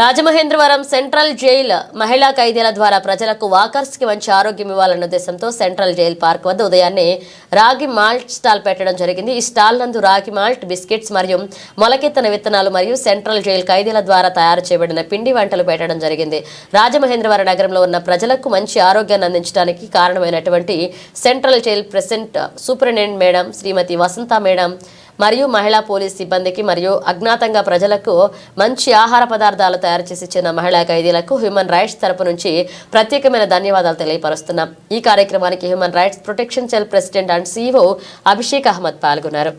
Rajamahendravaram central jail మహిళా ఖైదీల ద్వారా ప్రజలకు వాకర్స్కి మంచి ఆరోగ్యం ఇవ్వాలన్న ఉద్దేశంతో సెంట్రల్ జైల్ పార్క్ వద్ద ఉదయాన్నే రాగి మాల్ట్ స్టాల్ పెట్టడం జరిగింది. ఈ స్టాల్ నందు రాగి మాల్ట్ బిస్కెట్స్ మరియు మొలకెత్తన విత్తనాలు మరియు సెంట్రల్ జైల్ ఖైదీల ద్వారా తయారు చేయబడిన పిండి వంటలు పెట్టడం జరిగింది. రాజమహేంద్రవరం నగరంలో ఉన్న ప్రజలకు మంచి ఆరోగ్యాన్ని అందించడానికి కారణమైనటువంటి central jail president superintendent madam Shrimati Vasantha madam మరియు మహిళా పోలీస్ సిబ్బందికి మరియు అజ్ఞాతంగా ప్రజలకు మంచి ఆహార పదార్థాలు తయారు చేసి ఇచ్చిన మహిళా ఖైదీలకు హ్యూమన్ రైట్స్ తరపు నుంచి ప్రత్యేకమైన ధన్యవాదాలు తెలియపరుస్తున్నాం. ఈ కార్యక్రమానికి human rights protection cell president and CEO Abhishek Ahmed పాల్గొన్నారు.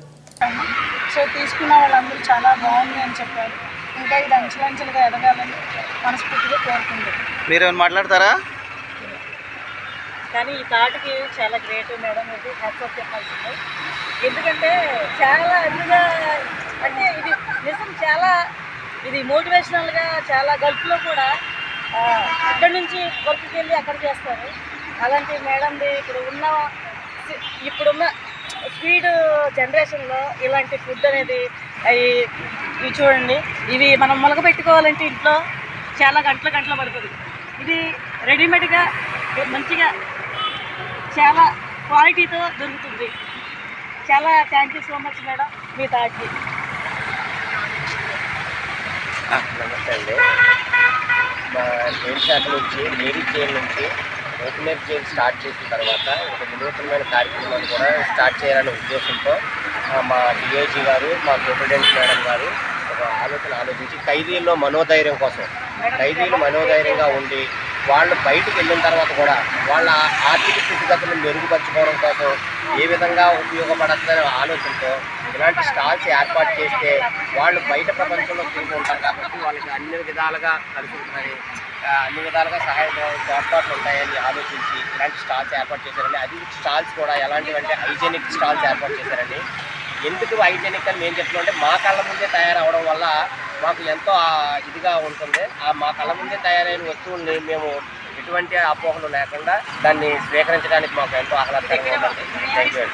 సో తీసుకున్న వాళ్ళందరూ చాలా బాగుంది అని చెప్పారు. ఇంకా ఇది అంచెలంచెలుగా ఎదగాలని మనస్ఫూర్తిగా కోరుకుంది మీరు ఏమైనా మాట్లాడతారా? కానీ ఈ థాట్కి చాలా గ్రేట్ మేడం ఇది. హ్యాట్స్ చెప్పాల్సింది. ఎందుకంటే చాలా ఎందుగా అంటే ఇది నిజం చాలా ఇది మోటివేషనల్గా చాలా గల్ఫ్లో కూడా అక్కడ నుంచి వర్క్కి వెళ్ళి అక్కడ చేస్తారు. అలాంటి మేడంది ఇప్పుడు ఉన్న ఇప్పుడున్న స్పీడ్ జనరేషన్లో ఇలాంటి ఫుడ్ అనేది అవి ఇవి చూడండి ఇవి మనం మొలక పెట్టుకోవాలంటే ఇంట్లో చాలా గంటల గంటలు పడుతుంది. ఇది రెడీమేడ్గా మంచిగా చాలా క్వాలిటీతో దొరుకుతుంది. చాలా thank you so much madam మీ థాట్కి నమస్తే అండి. మా జైలు శాఖ నుంచి లేడీ జైలు నుంచి ఓపెనర్ జైలు స్టార్ట్ చేసిన తర్వాత ఒక వినూత్నమైన కార్యక్రమాన్ని కూడా స్టార్ట్ చేయాలనే ఉద్దేశంతో మా డిఐజీ గారు మా సూపరింటెండెంట్ మేడం గారు ఒక ఆలోచన ఆలోచించి ఖైదీల్లో మనోధైర్యం కోసం ఖైదీలు మనోధైర్యంగా ఉండి వాళ్ళు బయటికి వెళ్ళిన తర్వాత కూడా వాళ్ళ ఆర్థిక స్థితిగతులను మెరుగుపరచుకోవడం కోసం ఏ విధంగా ఉపయోగపడుతుందనే ఆలోచనతో ఇలాంటి స్టాల్స్ ఏర్పాటు చేస్తే వాళ్ళు బయట ప్రపంచంలో తిరిగి ఉంటారు కాబట్టి వాళ్ళకి అన్ని విధాలుగా కలుగుతుందని అన్ని విధాలుగా సహాయ తోడ్పాట్లు ఉంటాయని ఆలోచించి ఇలాంటి స్టాల్స్ ఏర్పాటు చేశారండి అది స్టాల్స్ కూడా ఎలాంటివంటే హైజెనిక్ స్టాల్స్ ఏర్పాటు చేశారండి ఎందుకు హైజెనిక్ అని మేము చెప్తున్నాం అంటే మా కళ్ళ ముందే తయారవడం వల్ల మాకు ఎంతో ఇదిగా ఉంటుంది. ఆ మా కళ్ళ ముందే తయారైన వస్తువుల్ని మేము ఎటువంటి అపోహలు లేకుండా దాన్ని స్వీకరించడానికి మాకు ఎంతో ఆహ్లాదకరంగా ఉంటుంది. Thank you